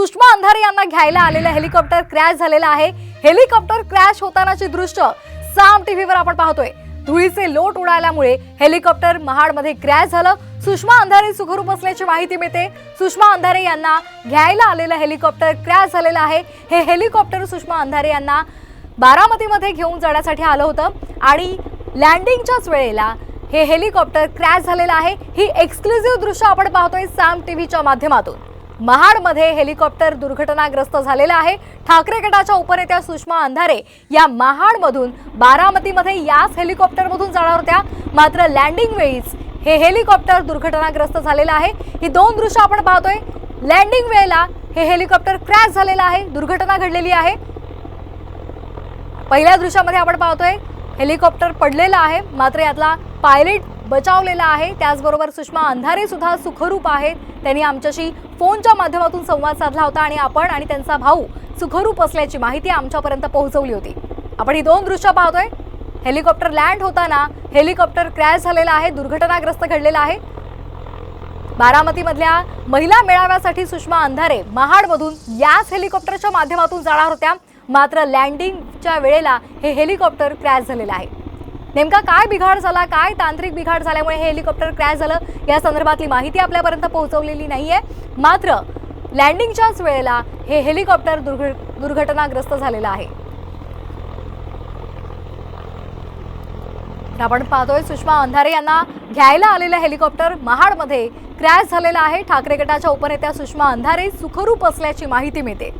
सुषमा अंधारे यांना घ्यायला आलेलं हेलिकॉप्टर क्रॅश झालेलं आहे. हेलिकॉप्टर क्रॅश होतानाची दृश्य साम टीव्हीवर आपण पाहतोय. धुळीचे लोट उडाल्यामुळे हेलिकॉप्टर महाडमध्ये क्रॅश झालं. सुषमा अंधारे सुखरूप असल्याची माहिती मिळते. सुषमा अंधारे यांना घ्यायला आलेलं हेलिकॉप्टर क्रॅश झालेलं आहे. हे हेलिकॉप्टर सुषमा अंधारे यांना बारामतीमध्ये घेऊन जाण्यासाठी आलं होतं आणि लँडिंगच्याच वेळेला हे हेलिकॉप्टर क्रॅश झालेलं आहे. ही एक्सक्लुझिव्ह दृश्य आपण पाहतोय साम टीव्हीच्या माध्यमातून. महाडमध्ये हेलिकॉप्टर दुर्घटनाग्रस्त झालेलं आहे. ठाकरे गटाच्या उपनेत्या सुषमा अंधारे या महाडमधून बारामतीमध्ये याच हेलिकॉप्टरमधून जाणार होत्या. मात्र लँडिंग वेळीच हे हेलिकॉप्टर दुर्घटनाग्रस्त झालेलं आहे. ही दोन दृश्य आपण पाहतोय. लँडिंग वेळेला हे हेलिकॉप्टर क्रॅश झालेलं आहे. दुर्घटना घडलेली आहे. पहिल्या दृश्यामध्ये आपण पाहतोय. हेलिकॉप्टर पडलेलं आहे. मात्र यातला पायलट बचावलेला आहे. त्याचबरोबर सुषमा अंधारे सुद्धा सुखरूप आहेत. त्यांनी आमच्याशी फोनच्या माध्यमातून संवाद साधला होता आणि आपण आणि त्यांचा भाऊ सुखरूप असल्याची माहिती आमच्यापर्यंत पोहोचवली होती. आपण ही दोन दृश्य पाहतोय. हेलिकॉप्टर लँड होताना हेलिकॉप्टर क्रॅश झालेला आहे दुर्घटनाग्रस्त घडलेला आहे. बारामतीमधल्या महिला मेळाव्यासाठी सुषमा अंधारे महाडमधून याच हेलिकॉप्टरच्या माध्यमातून जाणार होत्या. मात्र लँडिंगच्या वेळेला हे हेलिकॉप्टर क्रॅश झालेलं आहे. नेमका काय बिघाड झाला काय तांत्रिक बिघाड झाल्यामुळे हे हेलिकॉप्टर क्रॅश झालं? या संदर्भातली माहिती आपल्यापर्यंत पोहोचवलेली नाही आहे मात्र लँडिंगच्याच वेळेला हे हेलिकॉप्टर दुर्घ दुर्घटनाग्रस्त झालेलं आहे. तर आपण पाहतोय सुषमा अंधारे यांना घ्यायला आलेलं हेलिकॉप्टर महाडमध्ये क्रॅश झालेलं आहे. ठाकरे गटाच्या उपनेत्या सुषमा अंधारे सुखरूप असल्याची माहिती मिळते.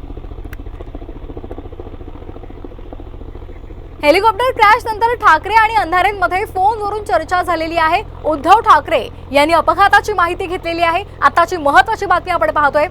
हेलिकॉप्टर क्रॅश नंतर ठाकरे आणि अंधारेंमध्ये फोनवरून चर्चा झालेली आहे. उद्धव ठाकरे यांनी अपघाताची माहिती घेतलेली आहे. आताची महत्वाची बातमी आपण पाहतोय.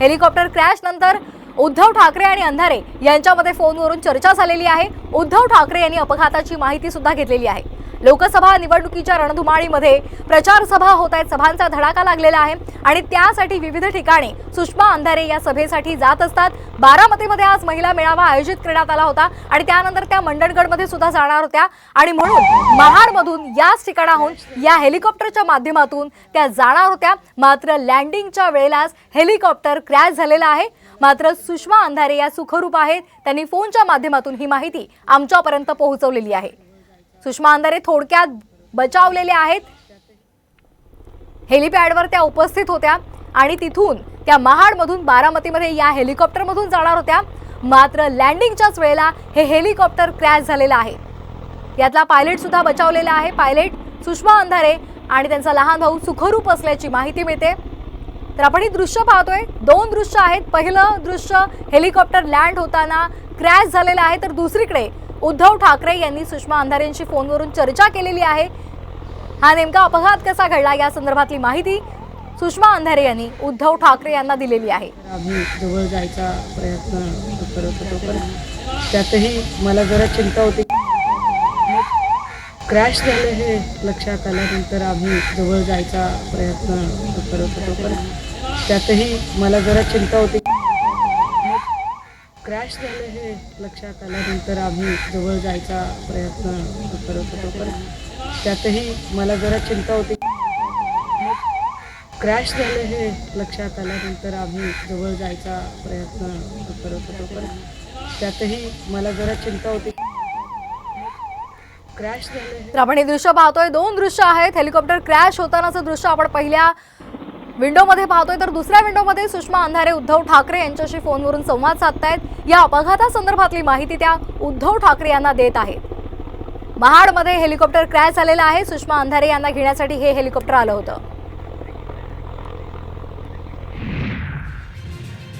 हेलिकॉप्टर क्रॅश नंतर उद्धव ठाकरे आणि अंधारे यांच्यामध्ये फोनवरून चर्चा झालेली आहे. उद्धव ठाकरे यांनी अपघाताची माहिती सुद्धा घेतलेली आहे. लोकसभा निवडणुकीच्या रणधुमाळीमध्ये प्रचार सभा होत आहेत. सभांचा धडाका लागलेला आहे. आणि त्यासाठी विविध ठिकाणी सुषमा अंधारे या सभेसाठी जात असतात. बारामतीमध्ये आज महिला मेळावा आयोजित करण्यात आला होता. आणि त्यानंतर त्या मंडणगडमध्ये सुद्धा जाणार होत्या. आणि म्हणून महाडमधून याच ठिकाणाहून या हेलिकॉप्टरच्या माध्यमातून त्या जाणार होत्या. मात्र लँडिंगच्या वेळेलाच हेलिकॉप्टर क्रॅश झालेला आहे. मात्र सुषमा अंधारे या सुखरूप आहेत. त्यांनी फोनच्या माध्यमातून ही माहिती आमच्यापर्यंत पोहोचवलेली आहे. सुषमा अंधारे थोडक्यात बचावलेल्या आहेत. हेलिपॅडवर त्या उपस्थित होत्या आणि तिथून त्या महाडमधून बारामतीमध्ये या हेलिकॉप्टरमधून जाणार होत्या. मात्र लँडिंगच्याच वेळेला हे हेलिकॉप्टर क्रॅश झालेलं आहे. यातला पायलट सुद्धा बचावलेला आहे. पायलट सुषमा अंधारे आणि त्यांचा लहान भाऊ सुखरूप असल्याची माहिती मिळते. तर आपण ही दृश्य पाहतोय. दोन दृश्य आहेत. पहिलं दृश्य हेलिकॉप्टर लँड होताना क्रॅश झालेलं आहे. तर दुसरीकडे उद्धव ठाकरे यांनी सुषमा अंधारेंशी फोनवरून चर्चा केलेली आहे. हा नेमका अपघात कसा घडला या संदर्भातली माहिती सुषमा अंधारे यांनी उद्धव ठाकरे यांना दिलेली आहे. आम्ही जवळ जायचा प्रयत्न करत होतो पण त्यातही मला जरा चिंता होती. क्रॅश झालं हे लक्षात आल्यानंतर आम्ही जवळ जायचा प्रयत्न करत होतो पण त्यातही मला जरा चिंता होती. क्रॅश झालं हे लक्षात आल्यानंतर आम्ही जवळ जायचा प्रयत्न करत होतो. पण त्यातही मला जरा चिंता होती. क्रॅश झालं हे लक्षात आल्यानंतर आम्ही जवळ जायचा प्रयत्न करत होतो. पण त्यातही मला जरा चिंता होती. क्रॅश झालं तर आपण हे दृश्य पाहतोय. दोन दृश्य आहेत. हेलिकॉप्टर क्रॅश होतानाचं दृश्य आपण पहिल्या विंडोमध्ये पाहतोय तर दुसऱ्या विंडोमध्ये सुषमा अंधारे उद्धव ठाकरे यांच्याशी फोनवरून संवाद साधतायत. या अपघातासंदर्भातली माहिती त्या उद्धव ठाकरे यांना देत आहेत. महाडमध्ये हेलिकॉप्टर क्रॅश झालेलं आहे. सुषमा अंधारे यांना घेण्यासाठी हे हेलिकॉप्टर आलं होतं.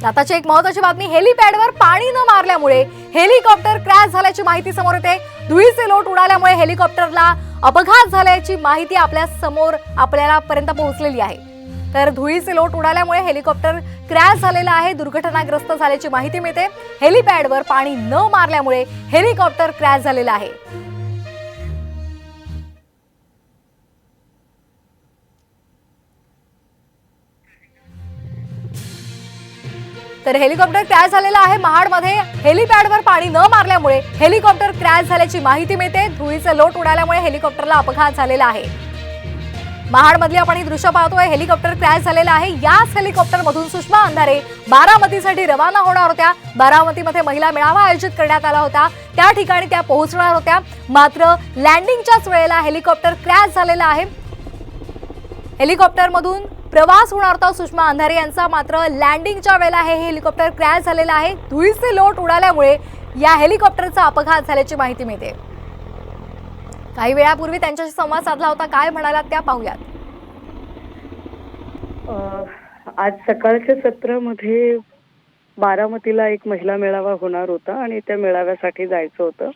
आताची एक महत्वाची बातमी हेलिपॅडवर पाणी न मारल्यामुळे हेलिकॉप्टर क्रॅश झाल्याची माहिती समोर येते. धुळीचे लोट उडाल्यामुळे हेलिकॉप्टरला अपघात झाल्याची माहिती आपल्यासमोर आपल्याला पर्यंत पोहोचलेली आहे. तर धुळीचे लोट उडाल्यामुळे हेलिकॉप्टर क्रॅश झालेला आहे दुर्घटनाग्रस्त झाल्याची माहिती मिळते. हेलिपॅडवर पाणी न मारल्यामुळे हेलिकॉप्टर क्रॅश झालेलं आहे. तर हेलिकॉप्टर क्रॅश झालेला आहे. महाडमध्ये हेलिपॅडवर पाणी न मारल्यामुळे हेलिकॉप्टर क्रॅश झाल्याची माहिती मिळते. धुळीचं लोट उडाल्यामुळे हेलिकॉप्टरला अपघात झालेला आहे. महाडमधली आपण ही दृश्य पाहतोय. हेलिकॉप्टर क्रॅश झालेलं आहे. याच हेलिकॉप्टरमधून सुषमा अंधारे बारामतीसाठी रवाना होणार होत्या. बारामतीमध्ये महिला मेळावा आयोजित करण्यात आला होता. त्या ठिकाणी त्या पोहोचणार होत्या. मात्र लँडिंगच्याच वेळेला हेलिकॉप्टर क्रॅश झालेला आहे. हेलिकॉप्टरमधून प्रवास होणार होता सुषमा अंधारे यांचा. मात्र लँडिंगच्या वेळेला हे हेलिकॉप्टर क्रॅश झालेलं आहे. धुळीचे लोट उडाल्यामुळे या हेलिकॉप्टरचा अपघात झाल्याची माहिती मिळते. काही वेळापूर्वी त्यांच्याशी संवाद साधला होता. काय म्हणालात त्या पाहूयात? आज सकाळच्या सत्रामध्ये बारामतीला एक महिला मेळावा होणार होता आणि त्या मेळाव्यासाठी जायचं होतं.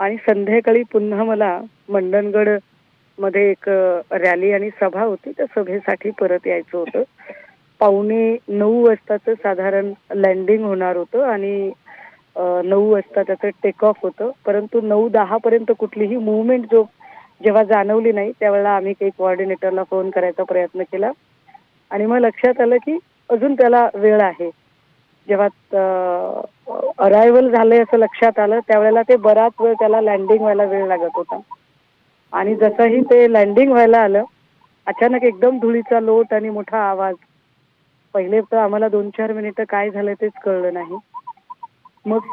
आणि संध्याकाळी पुन्हा मला मंडणगडमध्ये एक रॅली आणि सभा होती. त्या सभेसाठी परत यायचं होतं. पावणे नऊ वाजताचं साधारण लँडिंग होणार होतं आणि नऊ वाजता त्याचं टेक ऑफ होतं. परंतु नऊ दहा पर्यंत कुठलीही मुवमेंट जो जेव्हा जाणवली नाही त्यावेळेला आम्ही काही कोऑर्डिनेटरला फोन करायचा प्रयत्न केला. आणि मग लक्षात आलं की अजून त्याला वेळ आहे. जेव्हा अरायव्हल झालंय असं लक्षात आलं त्यावेळेला ते बराच वेळ त्याला लँडिंग व्हायला वेळ लागत होता. आणि जसंही ते लँडिंग व्हायला आलं अचानक एकदम धुळीचा लोट आणि मोठा आवाज. पहिले तर आम्हाला दोन चार मिनिटं काय झालं तेच कळलं नाही. मग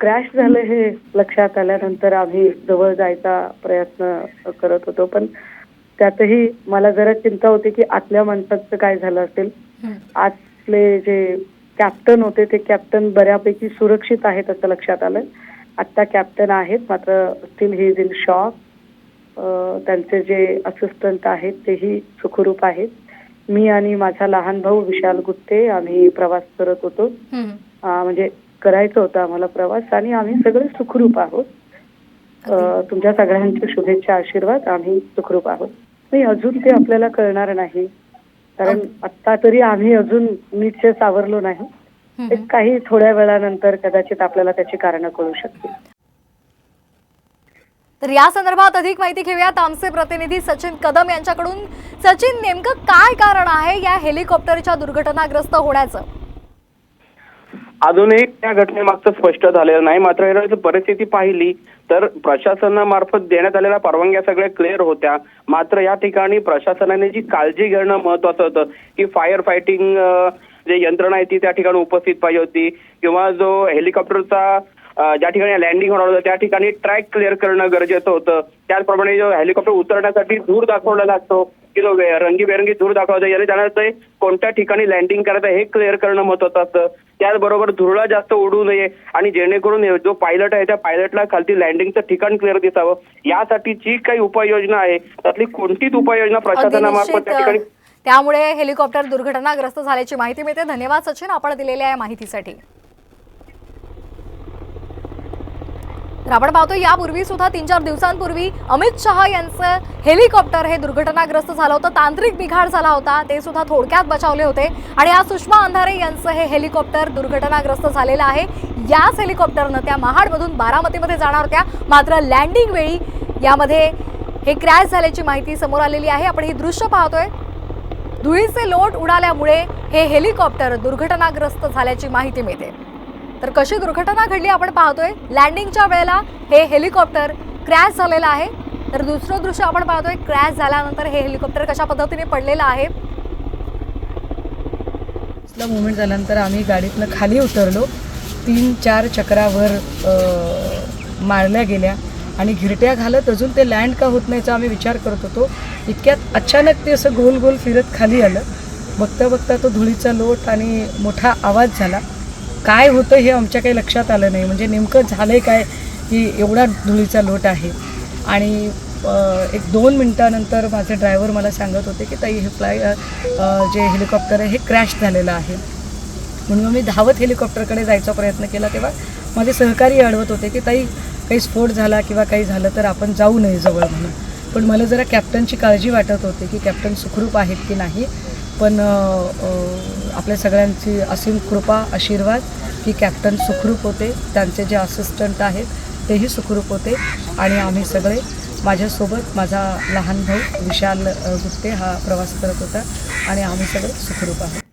क्रॅश झालं हे लक्षात आल्यानंतर आम्ही जवळ जायचा प्रयत्न करत होतो. पण त्यातही मला जरा चिंता होती की आतल्या माणसाचं काय झालं असेल. आतले जे कॅप्टन होते ते कॅप्टन बऱ्यापैकी सुरक्षित आहेत असं लक्षात आलं. आत्ता कॅप्टन आहेत मात्र still he is in shock त्यांचे जे असिस्टंट आहेत तेही सुखरूप आहेत. मी आणि माझा लहान भाऊ विशाल गुत्ते आम्ही प्रवास करत होतो. म्हणजे करायचं होतं आम्हाला प्रवास आणि आम्ही सगळे सुखरूप आहोत. तुमच्या सगळ्यांच्या शुभेच्छा आशीर्वाद आम्ही सुखरूप आहोत. नाही अजून ते आपल्याला कळणार नाही. कारण आता तरी आम्ही अजून नीटचे सावरलो नाही. काही थोड्या वेळानंतर कदाचित आपल्याला त्याची कारणं कळू शकतील. तर या संदर्भात अधिक माहिती घेऊयात. आमचे प्रतिनिधी सचिन कदम यांच्याकडून. सचिन नेमकं काय कारण आहे या हेलिकॉप्टरच्या दुर्घटनाग्रस्त होण्याचं? अजूनही त्या घटनेमागचं स्पष्ट झालेलं नाही. मात्र हे जर परिस्थिती पाहिली तर प्रशासनामार्फत देण्यात आलेल्या परवानग्या सगळ्या क्लिअर होत्या. मात्र या ठिकाणी प्रशासनाने जी काळजी घेणं महत्वाचं होतं की फायर फायटिंग जे यंत्रणा आहे ती त्या ठिकाणी उपस्थित पाहिजे होती. किंवा जो हेलिकॉप्टरचा ज्या ठिकाणी लँडिंग होणार होतं त्या ठिकाणी ट्रॅक क्लिअर करणं गरजेचं होतं. त्याचप्रमाणे जो हेलिकॉप्टर उतरण्यासाठी धूर दाखवलेला असतो की जो रंगीबेरंगी धूर दाखवतो याने त्यांना ते कोणत्या ठिकाणी लँडिंग करायचं हे क्लिअर करणं महत्वाचं असतं. त्याचबरोबर धुरळा जास्त उडू नये आणि जेणेकरून जो पायलट आहे त्या पायलटला खालती लँडिंगचं ठिकाण क्लिअर दिसावं. यासाठी जी काही उपाययोजना आहे त्यातली कोणतीच उपाययोजना प्रशासनामार्फत त्या ठिकाणी त्यामुळे हेलिकॉप्टर दुर्घटनाग्रस्त झाल्याची माहिती मिळते. धन्यवाद सचिन आपण दिलेल्या या माहितीसाठी. आपण पाहतो यापूर्वी सुद्धा तीन चार दिवसांपूर्वी अमित शहा यांचं हेलिकॉप्टर हे दुर्घटनाग्रस्त झालं होतं तांत्रिक बिघाड झाला होता ते सुद्धा थोडक्यात बचावले होते. आणि आज सुषमा अंधारे यांचं हे हेलिकॉप्टर दुर्घटनाग्रस्त झालेलं आहे. याच हेलिकॉप्टरनं त्या महाडमधून बारामतीमध्ये जाणार होत्या. मात्र लँडिंग वेळी यामध्ये हे क्रॅश झाल्याची माहिती समोर आलेली आहे. आपण ही दृश्य पाहतोय. धुळीचे लोट उडाल्यामुळे हे हेलिकॉप्टर दुर्घटनाग्रस्त झाल्याची माहिती मिळते. तर कशी दुर्घटना घडली आपण पाहतोय. लँडिंगच्या वेळेला हे हेलिकॉप्टर क्रॅश झालेलं आहे. तर दुसरं दृश्य आपण पाहतोय क्रॅश झाल्यानंतर हे हेलिकॉप्टर कशा पद्धतीने पडलेलं आहे. मुवमेंट झाल्यानंतर आम्ही गाडीतनं खाली उतरलो. तीन चार चक्रावर मारल्या गेल्या आणि घिरट्या घालत अजून ते लँड का होत नाहीचा आम्ही विचार करत होतो. इतक्यात अचानक ते असं गोल गोल फिरत खाली आलं. बघता बघता तो धुळीचा लोट आणि मोठा आवाज झाला. काय होतं हे आमच्या काही लक्षात आलं नाही. म्हणजे नेमकं झालं आहे काय की एवढा धुळीचा लोट आहे. आणि एक दोन मिनटानंतर माझे ड्रायव्हर मला सांगत होते की ताई हे फ्लाय जे हेलिकॉप्टर आहे हे क्रॅश झालेलं आहे. म्हणून मग मी धावत हेलिकॉप्टरकडे जायचा प्रयत्न केला तेव्हा माझे सहकारी अडवत होते की ताई काही स्फोट झाला किंवा काही झालं तर आपण जाऊ नये जवळ म्हणून. पण मला जरा कॅप्टनची काळजी वाटत होती की कॅप्टन सुखरूप आहेत की नाही. पण आपल्या सगळ्यांची असीम कृपा आशीर्वाद की कॅप्टन सुखरूप होते त्यांचे जे असिस्टंट आहेत तेही सुखरूप होते आणि आम्ही सगळे माझ्यासोबत माझा लहान भाऊ विशाल गुप्ते हा प्रवास करत होता आणि आम्ही सगळे सुखरूप आहोत.